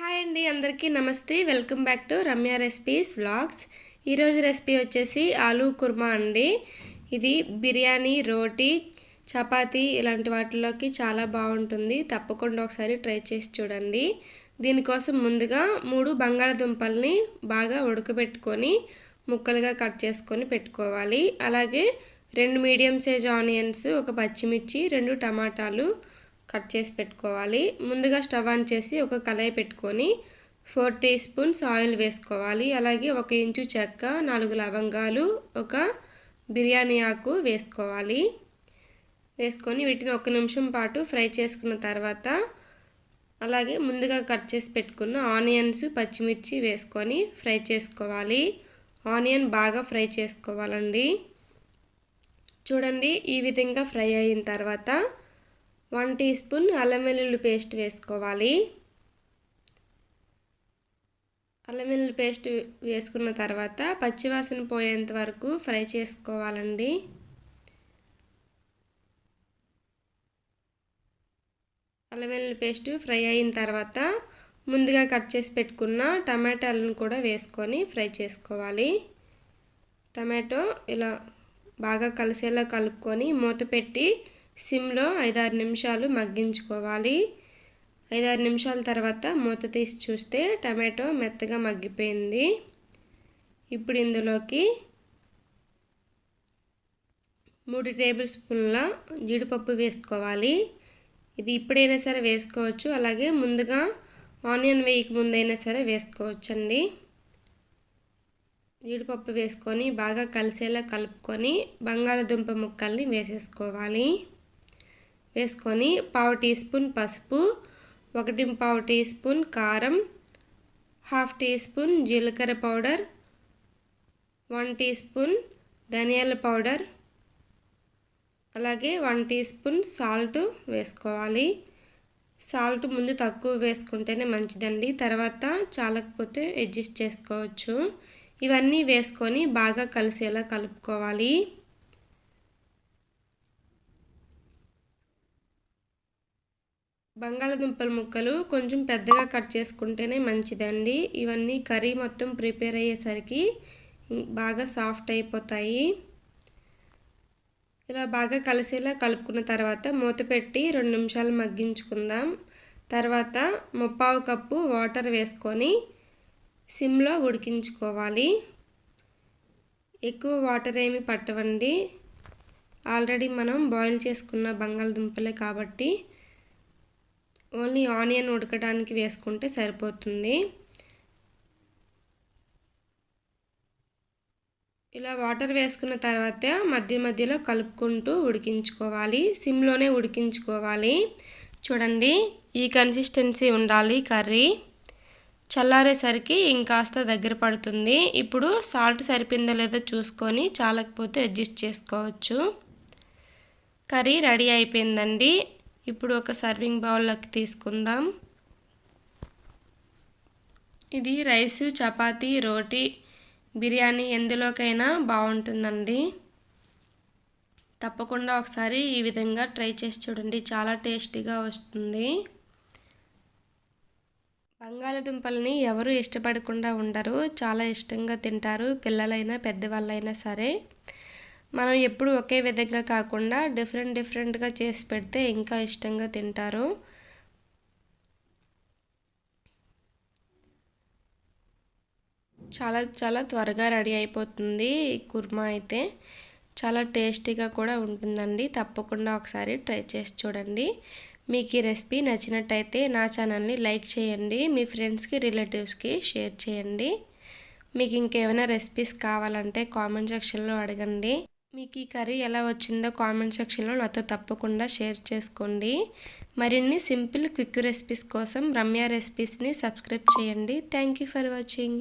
Hi అండి అందరికీ నమస్తే. Welcome back to Ramya recipes vlogs ఈరోజు రెసిపీ వచ్చేసి ఆలూ కుర్మా అండి. ఇది బిర్యానీ రోటీ చపాతీ ఇలాంటి వాటిలోకి చాలా బాగుంటుంది. తప్పకుండా ఒకసారి ట్రై చేసి చూడండి. దీనికోసం ముందుగా మూడు బంగాళదుంపల్ని బాగా ఉడకబెట్టుకొని ముక్కలుగా కట్ చేసుకొని పెట్టుకోవాలి. అలాగే రెండు మీడియం సైజ్ ఆనియన్స్ ఒక పచ్చిమిర్చి రెండు టమాటాలు కట్ చేసి పెట్టుకోవాలి. ముందుగా స్టవ్ ఆన్ చేసి ఒక కళాయి పెట్టుకొని ఫోర్ టీ స్పూన్స్ ఆయిల్ వేసుకోవాలి. అలాగే ఒక ఇంచు చెక్క నాలుగు లవంగాలు ఒక బిర్యానీ ఆకు వేసుకోవాలి. వేసుకొని వీటిని ఒక నిమిషం పాటు ఫ్రై చేసుకున్న తర్వాత అలాగే ముందుగా కట్ చేసి పెట్టుకున్న ఆనియన్స్ పచ్చిమిర్చి వేసుకొని ఫ్రై చేసుకోవాలి. ఆనియన్ బాగా ఫ్రై చేసుకోవాలండి. చూడండి ఈ విధంగా ఫ్రై అయిన తర్వాత వన్ టీ స్పూన్ అల్లం వెల్లుల్లి పేస్ట్ వేసుకోవాలి. అల్లం వెల్లుల్లి పేస్ట్ వేసుకున్న తర్వాత పచ్చివాసన పోయేంత వరకు ఫ్రై చేసుకోవాలండి. అల్లం వెల్లుల్లి పేస్ట్ ఫ్రై అయిన తర్వాత ముందుగా కట్ చేసి పెట్టుకున్న టమాటాలను కూడా వేసుకొని ఫ్రై చేసుకోవాలి. టమాటో ఇలా బాగా కలిసేలా కలుపుకొని మూత పెట్టి సిమ్లో ఐదారు నిమిషాలు మగ్గించుకోవాలి. ఐదారు నిమిషాల తర్వాత మూత తీసి చూస్తే టమాటో మెత్తగా మగ్గిపోయింది. ఇప్పుడు ఇందులోకి మూడు టేబుల్ స్పూన్ల జీడిపప్పు వేసుకోవాలి. ఇది ఇప్పుడైనా సరే వేసుకోవచ్చు. అలాగే ముందుగా ఆనియన్ వేయక ముందైనా సరే వేసుకోవచ్చండి. జీడిపప్పు వేసుకొని బాగా కలిసేలా కలుపుకొని బంగాళదుంప ముక్కల్ని వేసేసుకోవాలి. వేసుకొని పావు టీ స్పూన్ పసుపు ఒకటి పావు టీ స్పూన్ కారం హాఫ్ టీ స్పూన్ జీలకర్ర పౌడర్ వన్ టీ స్పూన్ ధనియాల పౌడర్ అలాగే వన్ టీ స్పూన్ సాల్ట్ వేసుకోవాలి. సాల్ట్ ముందు తక్కువ వేసుకుంటేనే మంచిదండి. తర్వాత చాలకపోతే అడ్జస్ట్ చేసుకోవచ్చు. ఇవన్నీ వేసుకొని బాగా కలిసేలా కలుపుకోవాలి. బంగాళదుంపల ముక్కలు కొంచెం పెద్దగా కట్ చేసుకుంటేనే మంచిదండి. ఇవన్నీ కర్రీ మొత్తం ప్రిపేర్ అయ్యేసరికి బాగా సాఫ్ట్ అయిపోతాయి. ఇలా బాగా కలిసేలా కలుపుకున్న తర్వాత మూత పెట్టి రెండు నిమిషాలు మగ్గించుకుందాం. తర్వాత ముప్పావు కప్పు వాటర్ వేసుకొని సిమ్లో ఉడికించుకోవాలి. ఎక్కువ వాటర్ ఏమి పట్టవండి. ఆల్రెడీ మనం బాయిల్ చేసుకున్న బంగాళదుంపలే కాబట్టి ఓన్లీ ఆనియన్ ఉడకడానికి వేసుకుంటే సరిపోతుంది. ఇలా వాటర్ వేసుకున్న తర్వాత మధ్య మధ్యలో కలుపుకుంటూ ఉడికించుకోవాలి. సిమ్లోనే ఉడికించుకోవాలి. చూడండి ఈ కన్సిస్టెన్సీ ఉండాలి కర్రీ. చల్లారేసరికి ఇంకాస్త దగ్గర పడుతుంది. ఇప్పుడు సాల్ట్ సరిపోయిందో లేదో చూసుకొని చాలకపోతే అడ్జస్ట్ చేసుకోవచ్చు. కర్రీ రెడీ అయిపోయిందండి. ఇప్పుడు ఒక సర్వింగ్ బౌల్లోకి తీసుకుందాం. ఇది రైసు చపాతీ రోటీ బిర్యానీ ఎందులోకైనా బాగుంటుందండి. తప్పకుండా ఒకసారి ఈ విధంగా ట్రై చేసి చూడండి. చాలా టేస్టీగా వస్తుంది. బంగాళదుంపల్ని ఎవరు ఇష్టపడకుండా ఉండరు. చాలా ఇష్టంగా తింటారు. పిల్లలైనా పెద్దవాళ్ళైనా సరే. మనం ఎప్పుడు ఒకే విధంగా కాకుండా డిఫరెంట్ డిఫరెంట్గా చేసి పెడితే ఇంకా ఇష్టంగా తింటారు. చాలా చాలా త్వరగా రెడీ అయిపోతుంది కుర్మా అయితే. చాలా టేస్టీగా కూడా ఉంటుందండి. తప్పకుండా ఒకసారి ట్రై చేసి చూడండి. మీకు ఈ రెసిపీ నచ్చినట్టయితే నా ఛానల్ని లైక్ చేయండి. మీ ఫ్రెండ్స్కి రిలేటివ్స్కి షేర్ చేయండి. మీకు ఇంకేమైనా రెసిపీస్ కావాలంటే కామెంట్ సెక్షన్లో అడగండి. మీకు ఈ కర్రీ ఎలా వచ్చిందో కామెంట్ సెక్షన్లో నాతో తప్పకుండా షేర్ చేసుకోండి. మరిన్ని సింపుల్ క్విక్ రెసిపీస్ కోసం రమ్య రెసిపీస్ని సబ్స్క్రైబ్ చేయండి. Thank you for watching.